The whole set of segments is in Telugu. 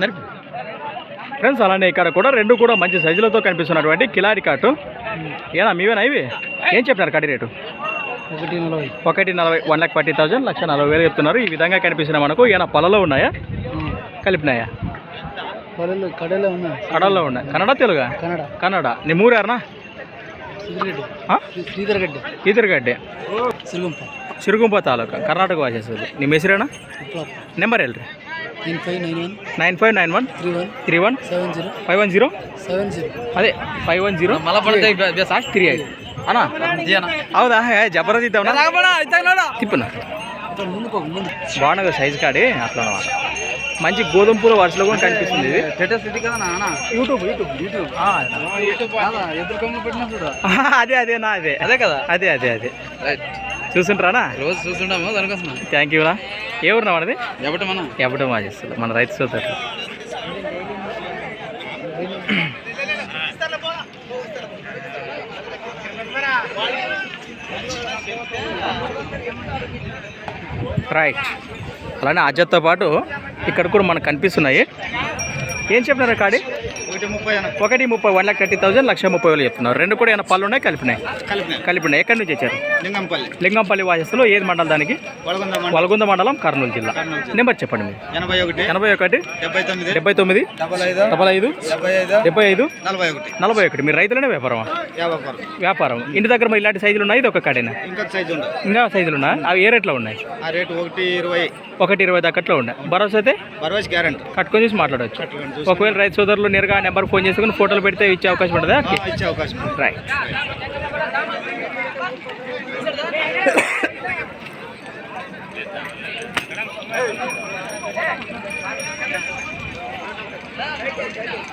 నడిపి. ఫ్రెండ్స్ అలానే ఇక్కడ కూడా రెండు కూడా మంచి సైజులతో కనిపిస్తున్నటువంటి కిలారి కాటు. ఏనా మీవేనా ఇవి? ఏం చెప్పినారు కడి రేటు? ఒకటి నలభై. ఒకటి నలభై వన్ ల్యాక్ ఫార్టీ థౌసండ్ లక్ష నలభై వేలు చెప్తున్నారు. ఈ విధంగా కనిపిస్తున్న మనకు ఏమైనా పొలలో ఉన్నాయా? కలిపినాయా? కడలో ఉన్నాయి కడలో ఉన్నాయి కన్నడ తెలుగు? కన్నడ. కన్నడ. నీ మూరారనా? శ్రీధర్గడ్డి. శ్రీధర్గడ్డి సిరుగుంప. సిరుగుంప తాలూకా. కర్ణాటక వాసేస్తుంది నీ మెసిరేనా? నెంబర్ వెళ్ళి nine five nine one three one five one zero అదే ఫైవ్ వన్ జీరో సాక్షి త్రీ ఐదు. అనా అవుదా జబర్దస్త్ బాగున్నా సైజ్ కాడి? అట్లా అనమాట మంచి గోధుమ పూల వరుసలో కూడా కనిపిస్తుంది అదే అదే నా అదే. అదే కదా? అదే అదే అదే. చూసుంటారా రోజు చూసుంటాము దానికోసం థ్యాంక్ యూ రా ఏ ఊరు మనది ఎవట మా చేస్తుంది మన రైతు సోదరు రైట్ అలానే అజత్తో పాటు ఇక్కడ కూడా మనకు కనిపిస్తున్నాయి. ఏం చెప్పినారు కాడి ఒకటి ముప్పై వన్ లాక్ థర్టీ థౌసండ్ లక్ష ముప్పై వేలు చెప్తున్నారు. రెండు కూడా ఏమైనా పళ్ళు ఉన్నాయి కలిపినాయి. కలిపిన కలిపినాయి? ఎక్కడి నుంచి వచ్చారు? లింగంపల్లి. లింగంపల్లి వాసస్సులో ఏది మండలం దానికి? వలగుంద మండలం. కర్నూలు జిల్లా. నెంబర్ చెప్పండి మీరు. ఎనభై ఒకటి ఎనభై ఒకటి డెబ్బై తొమ్మిది డెబ్బై ఐదు డెబ్బై ఐదు నలభై ఒకటి. మీరు రైతులనే రూపాయలు వ్యాపారం. ఇంటి దగ్గర మరి ఇలాంటి సైజులు ఉన్నాయి? ఇది ఒక కాడేనా? ఇంకా సైజులు ఉన్నాయి? అవి ఏ రేట్లో ఉన్నాయి? ఆ రేటు ఒకటి ఇరవై. ఒకటి ఇరవై దాకట్లో ఉన్నాయి. భరోసా అయితే గ్యారంటీ. కట్టుకొని చూసి మాట్లాడవచ్చు ఒకవేళ రైతు సోదరులు నేరుగా నెంబర్ ఫోన్ చేసుకుని ఫోటోలు పెడితే ఇచ్చే అవకాశం ఉంటుందా? ఇచ్చే అవకాశం. రైట్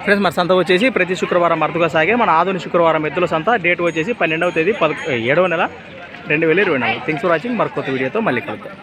ఫ్రెండ్స్ మన సంత వచ్చేసి ప్రతి శుక్రవారం అరుదుగా సాగే మన ఆధునిక శుక్రవారం ఎద్దుల సంత. డేట్ వచ్చేసి పన్నెండవ తేదీ పద ఏడవ నెల రెండు వేల ఇరవై నాలుగు. థింగ్స్ ఫర్ వాచింగ్ మరి కొత్త వీడియోతో మళ్ళీ కలుద్దాం.